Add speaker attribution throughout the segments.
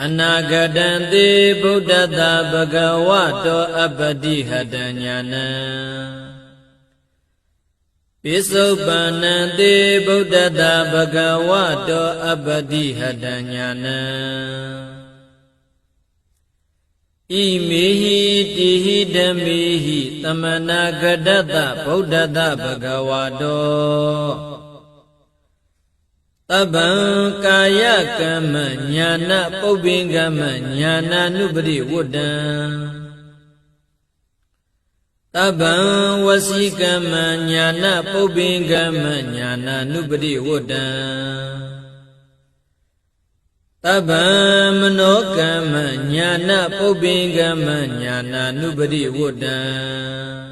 Speaker 1: အနာဂတံတေဗုဒ္ဓတဘဂဝတောအပ္ပတိဟတညာနံပိစုပန္နံတေဗုဒ္ဓတဘဂဝတောအပ္ပတိဟတညာနံဣမေဟိတိဟိဓမေဟိသမနာဂတတဗုဒ္ဓတဘဂဝတော တဗ္ဗံကာယကမ္မညာနာပုပ္ပင်ကမ္မညာနာနုပရိဝတ္တံတဗ္ဗံဝစီကမ္မညာနာပုပ္ပင်ကမ္မညာနာနုပရိဝတ္တံတဗ္ဗံမနောကမ္မညာနာပုပ္ပင်ကမ္မညာနာနုပရိဝတ္တံ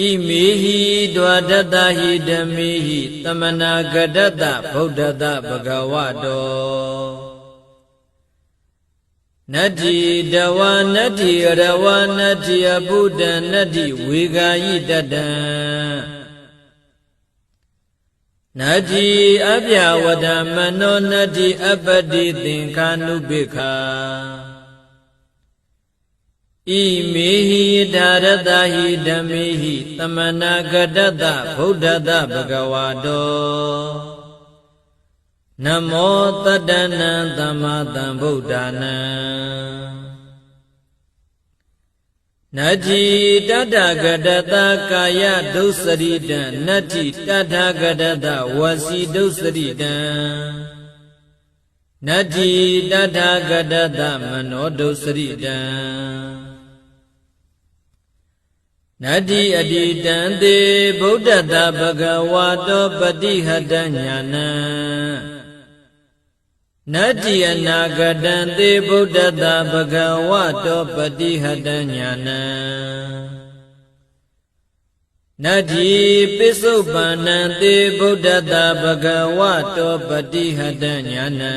Speaker 1: ဣမေဟိဒွါဒတဟိဓမေဟိသမနာဂဒတဗုဒ္ဓတဘဂဝတောနတ္တိတဝနတ္တိရဝနတ္တိအဘုဒ္ဓနတ္တိဝေဂာယိတတံနတ္တိအပြဝဒမနောနတ္တိအပတိသင်္ခာနုပိခာ ဣမေဟိဒါရတဟိဓမ္မေဟိသမနာဂတတဗုဒ္ဓတဘဂဝါတောနမောတတ္တနံသမ္မာသမ္ဗုဒ္ဓနံနတ္တိတတဂတတကာယဒုစရိတံနတ္တိတထဂတတဝစီဒုစရိတံနတ္တိတထဂတတမနောဒုစရိတံ နတ္တိအတိတံတေဗုဒ္ဓတဘဂဝါတောပတိဟတညာနံနတ္တိအနာဂတံတေဗုဒ္ဓတဘဂဝါတောပတိဟတညာနံနတ္တိပိစုပန္နံတေဗုဒ္ဓတဘဂဝါတောပတိဟတညာနံ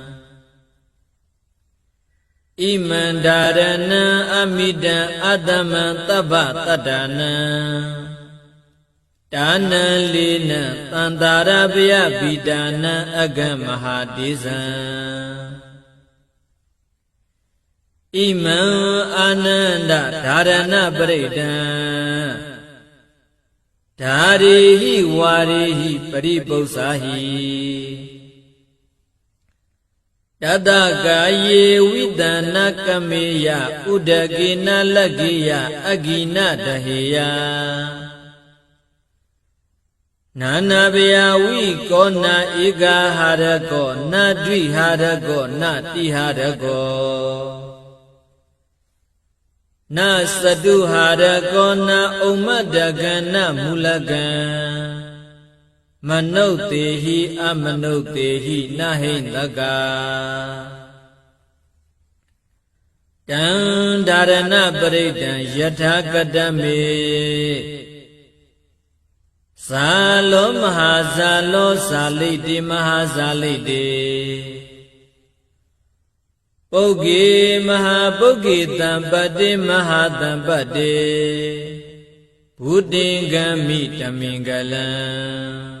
Speaker 1: ဣမန္ဒာရဏံအမိတံအတ္တမံတပ္ပတတ္တနံဒါနံလေးနံတန္တာရပယပိတာနံအကမဟာတိဇံဣမံအာနန္ဒဒါရဏပရိဒံဓာရိဟိဝါရိဟိပရိပု္ပ္ပာဟိ တတကာယေဝိတနာကမေယဥဒကေနလကေယအဂိနတဟေယနာနာဘယဝိကောနာဧကဟာရကောနဒွိဟာရကောနတိဟာရကောနသတုဟာရကောနာဥမ္မတကနမူလကံ မနုဿေဟိအမနုဿေဟိနဟိတကတံဒါရဏပရိဒံယထာကတမေဇာလောမဟာဇာလောဇာလိတိမဟာဇာလိတိပုဂ္ဂေမဟာပုဂ္ဂေတံပတ္တိမဟာတံပတ္တိဘုတင်္ဂမိတမင်္ဂလံ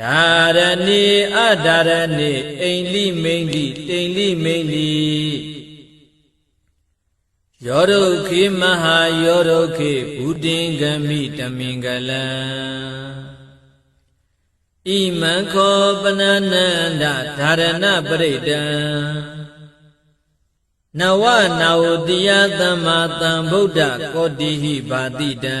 Speaker 1: ဒါရဏိအဒါရဏိအိန္လိမိန်လိတိန်လိမိန်လိယောဒုခေမဟာယောဒုခေဘုတင်္ဂမိတမင်္ဂလံဣမံခောပနနန္ဒဓာရဏပရိဒံနဝနာဝတိယသမ္မာသမ္ဗုဒ္ဓကောတိဟိဘာတိတံ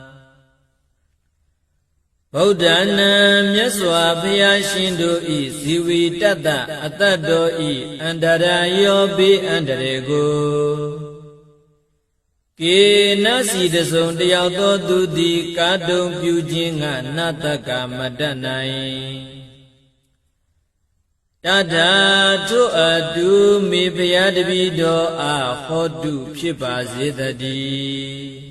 Speaker 1: ဗုဒ္ဓနာမြတ်စွာဘုရားရှင်တို့ဤဇီဝီတတ္တအတ္တတော်ဤအန္တရာယောဘေးအန္တရေကိုကေနစီတစုံတယောက်သောသူသည်ကာတုံပြုခြင်းကနတ္တကမတတ်နိုင်တထာထုအတုမေဖျားတပိတော်အားဟောတုဖြစ်ပါစေတည်း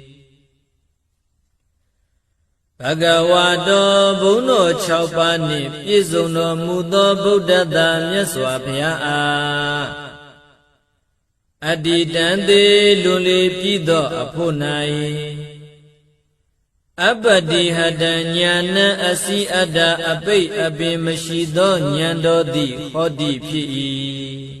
Speaker 1: ဘဂဝါတော်ဘုန်းတော်6ပါးနှင့်ပြည့်စုံတော်မူသောဗုဒ္ဓတာမြတ်စွာဘုရားအားအတ္တိတံသေးလွန်လေပြီးသောအဖို့၌အပတိဟတံညာဏအစီအတ္တအပိတ်အပင်မရှိသောဉာဏ်တော်သည်ဟောတိဖြစ်၏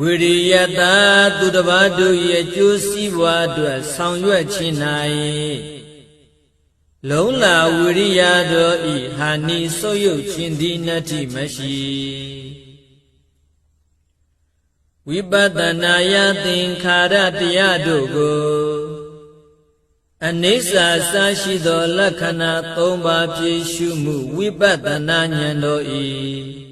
Speaker 1: ဝိရိယတာသူတစ်ပါးတို့ရဲ့ကျိုးစည်းပွားအတွက်ဆောင်ရွက်ခြင်း၌လုံးလာဝိရိယတော်ဤဟာနိဆုပ်ယုတ်ခြင်းသည်နတ္တိမရှိဝိပဿနာယသင်္ခါရတရားတို့ကိုအနိစ္စစာရှိသောလက္ခဏာ၃ပါးဖြည့်ရှုမှုဝိပဿနာဉာဏ်တော်ဤ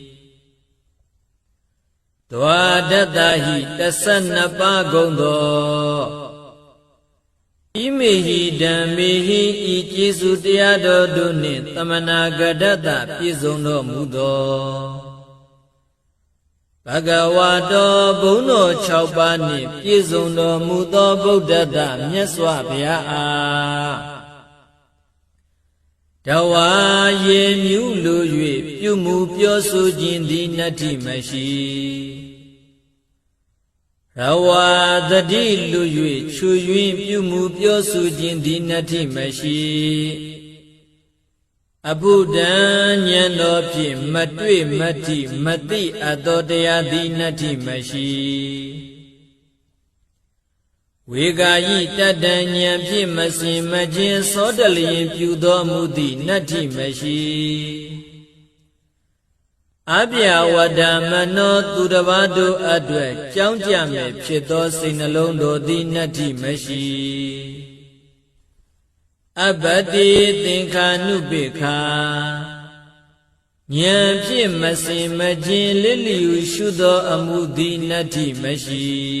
Speaker 1: ဒွါဒတ္တဟိ12ပါးကုန်သောဣမေဟိဓမ္မေဟိဤကျေစုတရားတော်တို့နှင့်တမနာဂဒတ္တပြည့်စုံတော်မူသောဘဂဝါတော်ဘုန်းတော်6ပါးနှင့်ပြည့်စုံတော်မူသောဗုဒ္ဓတမြတ်စွာဘုရားအား တဝါရေမြူးလူ၍ပြုမှုပြောဆိုခြင်းသည်နတ္တိမရှိရဝါတတိလူ၍ချွ၍ပြုမှုပြောဆိုခြင်းသည်နတ္တိမရှိအဘုဒ္ဓံဉာဏ်တော်ဖြင့်မတွေ့မတိမသိအပ်သောတရားသည်နတ္ထိမရှိ ဝေဂာယိတတ္တဉာဏ်ဖြင့်မစင်မခြင်းသောတလျင်ပြုတော်မူသည့်နတ္ထိမရှိအပြဝဒ္ဓမနောသူတစ်ပါးတို့အတွက်ကြောင်းကြမဲ့ဖြစ်သောစိတ်နှလုံးတော်သည်နတ္ထိမရှိအပတိသင်္ခာနုပိခာဉာဏ်ဖြင့်မစင်မခြင်းလစ်လျူရှုသောအမှုသည်နတ္ထိမရှိ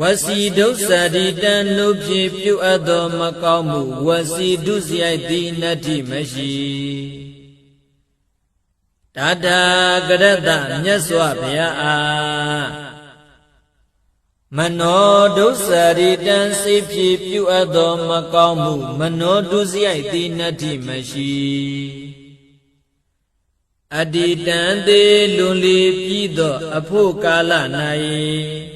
Speaker 1: ဝစီဒုစရိတံနုဖြစ်ပြုအပ်သောမကောင်းမှုဝစီဒုစရိုက်သည်နတ္တိမရှိတထာဂရတမြတ်စွာဘုရားအားမနောဒုစရိတံစိတ်ဖြစ်ပြုအပ်သောမကောင်းမှုမနောဒုစရိုက်သည်နတ္တိမရှိအတ္တိတံသေးလွန်လီပြီးသောအဖို့ကာလ၌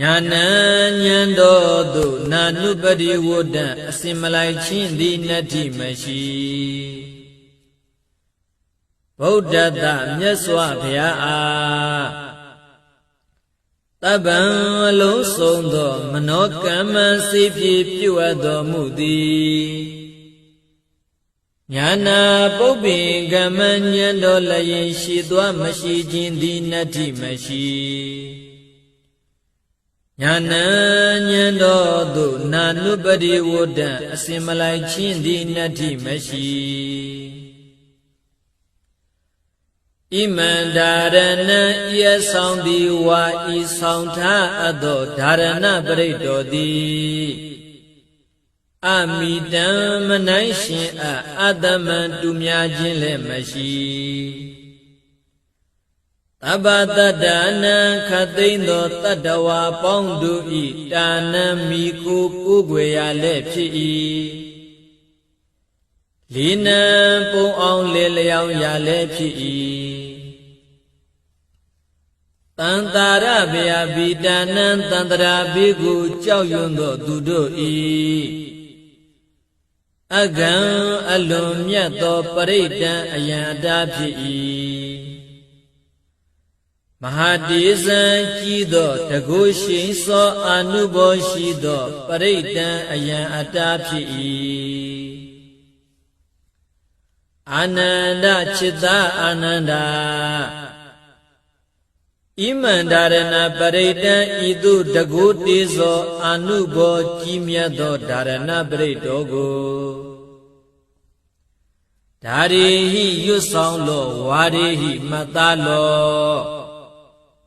Speaker 1: ညာဏဉဏ်တော်သို့နာနုပတိဝဒ္ဒအစင်မလိုက်ချင်းသည်နတ္တိမရှိဗုဒ္ဓတမြတ်စွာဘုရားအားတပ္ပံအလုံးစုံသော မနောကမ္မစိဖြစ်ပြုအပ်တော်မူသည်ညာနာပုပ္ပိကမ္မဉဏ်တော်လည်းရှိသွားမရှိခြင်းသည်နတ္တိမရှိ ညာဏဉဏ်တော်သို့နာနုပတိဝဒ္ဒအစင်မလိုက်ချင်းသည်နတ္ထိမရှိဣမန္ဒာရဏံဤအဆောင်သည်ဝါဤဆောင်ထားအပ်သောဓာရဏပရိတ်တော်သည်အမိတံမနိုင်ရှင်အအတ္တမံတူများခြင်းလည်းမရှိ တပ္ပတတ္တနံခသိမ့်သောတတ္တဝါပေါင်းတို့ဤတာနံမိကိုကိုးကွယ်ရလည်းဖြစ်၏လီနံပုံအောင်လေလျောင်းရလည်းဖြစ်၏တန်တာရဗျာဘိတာနံတန္တရာဘေကိုကြောက်ရွံ့သောသူတို့ဤအကံအလွန်မြတ်သောပရိဒံအယံအတားဖြစ်၏ မဟာတေဇံကြီးသောတကုရှိန်သောအာနုဘောရှိသောပရိဒံအယံအတားဖြစ်၏အာနန္ဒจิตာအာနန္ဒာဣမန္တာရဏပရိဒံဤသို့တကုတေဇောအာနုဘောကြီးမြတ်သောဒါရဏပရိတောကိုဓာရီဟိရွတ်ဆောင်လောဝါရီဟိမတ္တလော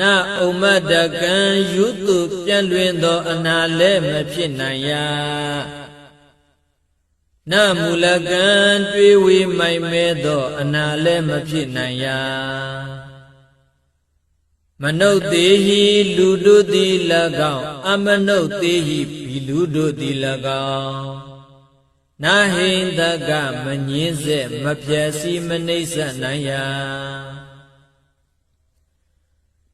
Speaker 1: နဥမ္မတကံယုတုပြန့်လွင်သောအနာလည်းမဖြစ်နိုင်ရာနမူလကံတွေးဝေမိုင်မဲသောအနာလည်းမဖြစ်နိုင်ရာမနုဿေဟိလူတို့သည်၎င်းအမနုဿေဟိဘီလူတို့သည်၎င်းနာဟိန္တကမငင်းစေမဖြက်စီမနှိမ့်ဆက်နိုင်ရာ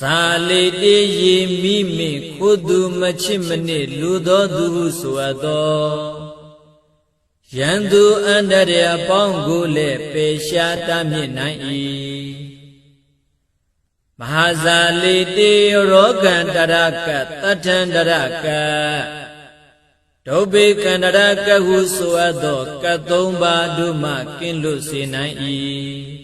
Speaker 1: ဇာလေတေယေမိမိခိုသူမချစ်မနစ်လူသောသူဆိုအပ်သောယံသူအန္တရာယ်ပေါင်းကိုလည်းပေရှားတမြင့်နိုင်၏မဟာဇာလိတေရောဂန္တရကတထန္တရကဒုဗ္ဗေကန္တရကဟုဆိုအပ်သောကသုံးပါးတို့မှကင်းလွတ်စေနိုင်၏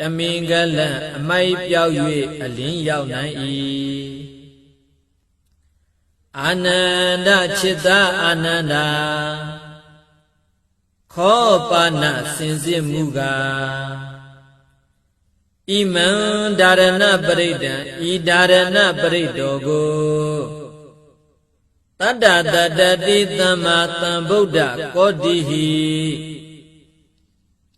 Speaker 1: တမင်္ဂလံအမိုက်ပြောက်၍အလင်းရောက်နိုင်၏အာနန္ဒจิตာအာနန္ဒာခောပါဏစင်စစ်မှုကဣမံဒါရဏပရိဒံဤဒါရဏပရိတောကိုတတ္တတတ္တတိသမ္မာသမ္ဗုဒ္ဓကောတိဟိ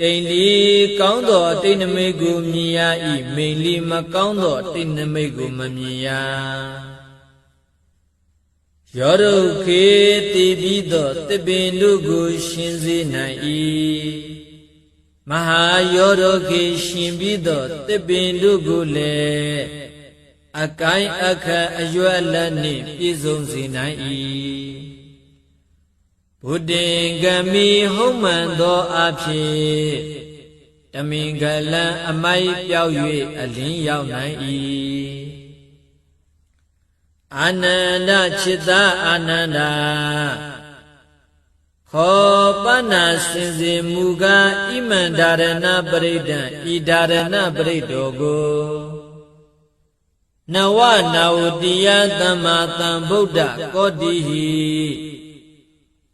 Speaker 1: တိန်လီကောင်းသောတိတ်နမိတ်ကိုမြင်ရ၏မိန်လီမကောင်းသောတိတ်နမိတ်ကိုမမြင်ရရောဒုခေတည်ပြီးသောတပင်တို့ကိုရှင်စေနိုင်၏မဟာရောဒုခေရှင်ပြီးသောတပင်တို့ကိုလည်းအကိုင်းအခက်အရွက်လက်နှင့်ပြည့်စုံစေနိုင်၏ ဘုဒ္ဓင်္ဂမိဟုတ်မှန်သောအဖြစ်တမင်္ဂလံအမိုက်ပြောက်၍အလင်းရောက်နိုင်၏အာနန္ဒจิตာအာနန္ဒာခောပနာစင်စေမူကားဣမန္ဒါရဏပရိဒံဤဒါရဏပရိတောကိုနဝနာဝတိယသမ္မာသမ္ဗုဒ္ဓကောတိဟိ